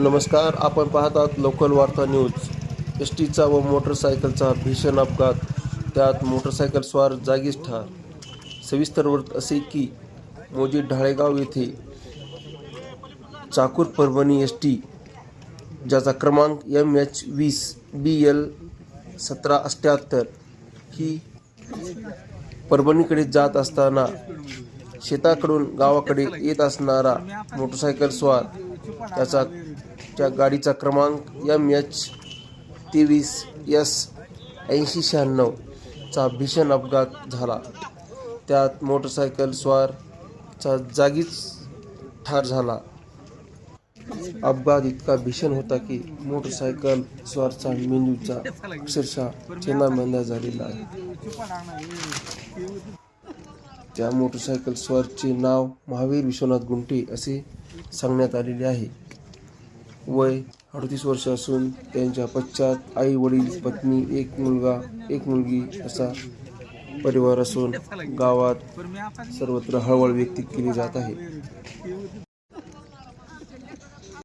नमस्कार आपण पाहतात लोकल वार्ता न्यूज. एस टीचा व मोटरसायकलचा भीषण अपघात त्यात मोटरसायकल स्वार जागीच ठार. सविस्तर वृत्त असे की मोजी ढाळेगाव येथे चाकूर परभणी एस टी ज्याचा क्रमांक एम एच वीस बी एल सतरा अठ्ठ्याहत्तर ही परभणीकडे जात असताना शेताकडून गावाकडे येत असणारा मोटरसायकल स्वार त्याचा त्या गाडीचा क्रमांक एम एच तेवीस एस ऐंशी शहाण्णवचा भीषण अपघात झाला. त्यात मोटरसायकल स्वारचा जागीच ठार झाला. अपघात इतका भीषण होता की मोटरसायकल स्वारचा मेंदूचा अक्षरशः चेंदामेंदा झालेला आहे. त्या मोटरसायकल स्वारचे नाव महावीर विश्वनाथ गुंटे असे सांगण्यात आलेले आहे. वय अडतीस वर्ष असून त्यांच्या पश्चात आई वडील पत्नी एक मुलगा एक मुलगी असा परिवार असून गावात सर्वत्र हळवळ व्यक्त केली जात आहे.